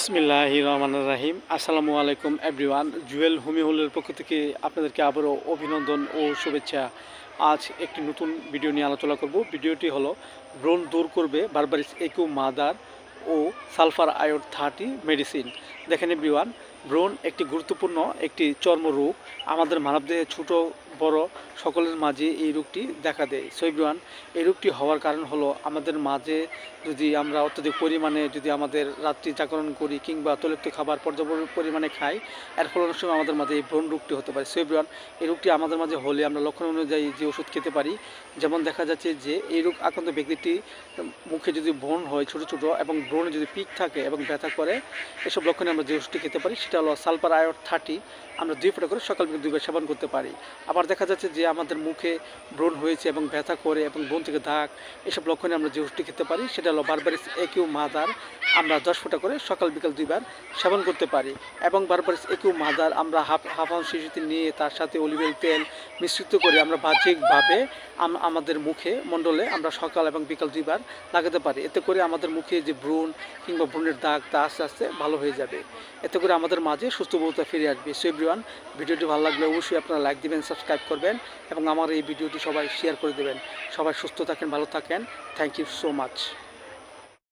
ইসমিল্লাহ রহমান রাহিম। আসসালামু আলাইকুম এভরিওয়ান জুয়েল হোমি হলের পক্ষ থেকে আপনাদেরকে আবারও অভিনন্দন ও শুভেচ্ছা। আজ একটি নতুন ভিডিও নিয়ে আলোচনা করব। ভিডিওটি হলো, ব্রণ দূর করবে বারবারিস একিউ মাদার ও সালফার আয়োড থার্টি মেডিসিন। দেখেন এভরিওয়ান ব্রণ একটি গুরুত্বপূর্ণ একটি চর্মরোগ। আমাদের মানবদেহে ছোট বড় সকলের মাঝে এই রোগটি দেখা দেয়। সো এভরিওয়ান এই রোগটি হওয়ার কারণ হলো আমাদের মাঝে যদি আমরা অত্যধিক পরিমাণে যদি আমাদের রাত্রি জাগরণ করি কিংবা তৈলাক্ত খাবার পর্যাপ্ত পরিমাণে খাই, এর ফলে অনেক সময় আমাদের মাঝে এই ব্রণ রোগটি হতে পারে। সো এভরিওয়ান এই রোগটি আমাদের মাঝে হলে আমরা লক্ষণ অনুযায়ী যে ওষুধ খেতে পারি, যেমন দেখা যাচ্ছে যে এই রোগ আক্রান্ত ব্যক্তিটি মুখে যদি ব্রণ হয় ছোট ছোট এবং ব্রণে যদি পিক থাকে এবং ব্যথা করে, এসব লক্ষণে আমরা যে ওষুধটি খেতে পারি সেটা হলো সালফার আয়োড থার্টি। আমরা দুই ফোঁটা করে সকাল দুইবার সেবন করতে পারি। আবার দেখা যাচ্ছে যে আমাদের মুখে ব্রণ হয়েছে এবং ব্যথা করে এবং বোন থেকে দাগ, এসব লক্ষণে আমরা যে ওষুধটি খেতে পারি সেটা হলো বারবারিস একিউ মাদার। আমরা দশ ফোঁটা করে সকাল, বিকাল দুইবার সেবন করতে পারি এবং বারবারিস একিউ মাদার আমরা হাফ হাফ আউন্স শিশুতে নিয়ে তার সাথে অলিভেল তেল মিশ্রিত করে আমরা বাহ্যিকভাবে আমাদের মুখে, মণ্ডলে আমরা সকাল এবং বিকাল দুইবার লাগাতে পারি। এতে করে আমাদের মুখে যে ব্রণ কিংবা ব্রণের দাগ তা আস্তে আস্তে ভালো হয়ে যাবে। এতে করে আমাদের মাঝে সুস্থবোধতা ফিরে আসবে। সো ভিডিওটি ভালো লাগলে অবশ্যই আপনারা লাইক দিবেন সাবস্ক্রাইব করবেন এবং আমার এই ভিডিওটি সবাই শেয়ার করে দেবেন। সবাই সুস্থ থাকেন, ভালো থাকেন। Thank you so much